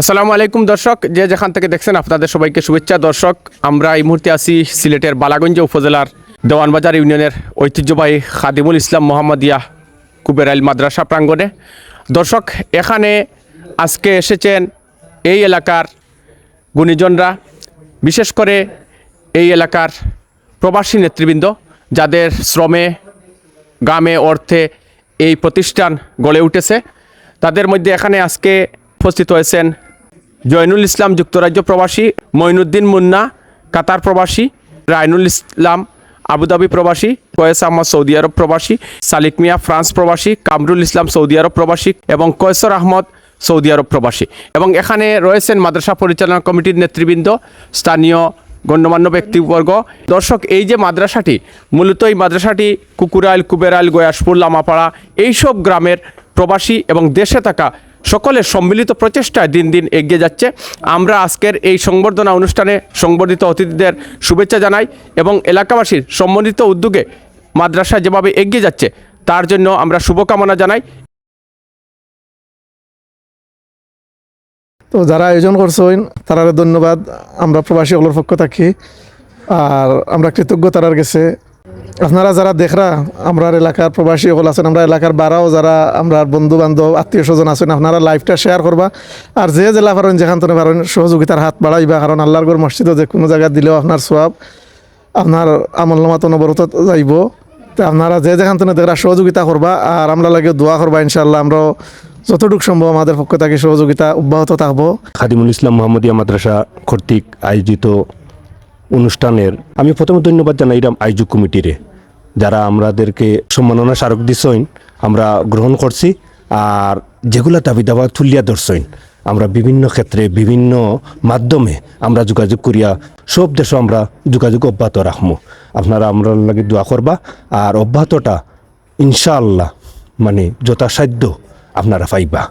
আসসালামু আলাইকুম, দর্শক। যে যেখান থেকে দেখছেন, আপনাদের সবাইকে শুভেচ্ছা। দর্শক, আমরা এই মুহূর্তে আছি সিলেটের বালাগঞ্জ উপজেলার দেওয়ানবাজার ইউনিয়নের ঐতিহ্যবাহী খাদিমুল ইসলাম মোহাম্মদিয়া কুবেরাইল মাদ্রাসা প্রাঙ্গণে। দর্শক, এখানে আজকে এসেছেন এই এলাকার গুণীজনরা, বিশেষ করে এই এলাকার প্রবাসী নেতৃবৃন্দ, যাদের শ্রমে গ্রামে অর্থে এই প্রতিষ্ঠান গড়ে উঠেছে। তাদের মধ্যে এখানে আজকে উপস্থিত হয়েছেন জয়নুল ইসলাম যুক্তরাজ্য প্রবাসী, মঈনুদ্দিন মুন্না কাতার প্রবাসী রায়নুল ইসলাম আবুধাবি প্রবাসী, কয়েস আহমদ সৌদি আরব প্রবাসী, সালিক মিয়া ফ্রান্স প্রবাসী, কামরুল ইসলাম সৌদি আরব প্রবাসী এবং কয়েসর আহমদ সৌদি আরব প্রবাসী। এবং এখানে রয়েছেন মাদ্রাসা পরিচালনা কমিটির নেতৃবৃন্দ, স্থানীয় গণ্যমান্য ব্যক্তিবর্গ। দর্শক, এই যে মাদ্রাসাটি, মূলত এই মাদ্রাসাটি কুকুরাইল, কুবেরাইল, গয়াসপুর, লামাপাড়া, এইসব গ্রামের প্রবাসী এবং দেশে থাকা সকলের সম্মিলিত প্রচেষ্টায় দিন দিন এগিয়ে যাচ্ছে। আমরা আজকের এই সংবর্ধনা অনুষ্ঠানে সংবর্ধিত অতিথিদের শুভেচ্ছা জানাই এবং এলাকাবাসীর সম্মিলিত উদ্যোগে মাদ্রাসা যেভাবে এগিয়ে যাচ্ছে, তার জন্য আমরা শুভকামনা জানাই। তো যারা আয়োজন করছেন তারা ধন্যবাদ। আমরা প্রবাসী সকলের পক্ষ থাকি, আর আমরা কৃতজ্ঞ তারার গেছে আপনারা যারা দেখরা আমরা এলাকার প্রবাসী সকল আছেন, আমরা এলাকার বারাও যারা আমরা বন্ধু বান্ধব আত্মীয় স্বজন আছেন, আপনারা লাইফটা শেয়ার করবা। আর যে জেলা পারেন, যেখান থেকে পারেন, সহযোগিতার হাত বাড়াইবা, কারণ আল্লাহর গড় মসজিদও যে কোনো জায়গায় দিলেও আপনার সোয়াব আপনার আমল নামাত নবরত যাইব। তো আপনারা যে যেখান থেকে দেখরা, সহযোগিতা করবা, আর আমরা লাগে দোয়া করবা ইনশাল্লাহ আমরা যতটুকু সম্ভব আমাদের পক্ষ থেকে সহযোগিতা অব্যাহত থাকব। খাদিমুল ইসলাম মোহাম্মদিয়া মাদ্রাসা কর্তৃক আয়োজিত অনুষ্ঠানের, আমি প্রথমে ধন্যবাদ জানাইলাম আয়োজক কমিটিরে। যারা আমাদেরকে সম্মাননা স্মারক দিছইন আমরা গ্রহণ করছি, আর যেগুলা দাবি দাবা তুলিয়া ধরছইন আমরা বিভিন্ন ক্ষেত্রে, বিভিন্ন মাধ্যমে আমরা যোগাযোগ করিয়া, সব দেশও আমরা যোগাযোগ অব্যাহত রাখব আপনারা আমরা লাগে দোয়া করবা, আর অব্যাহতটা ইনশাআল্লাহ মানে যথাসাধ্য আপনারা পাইবা।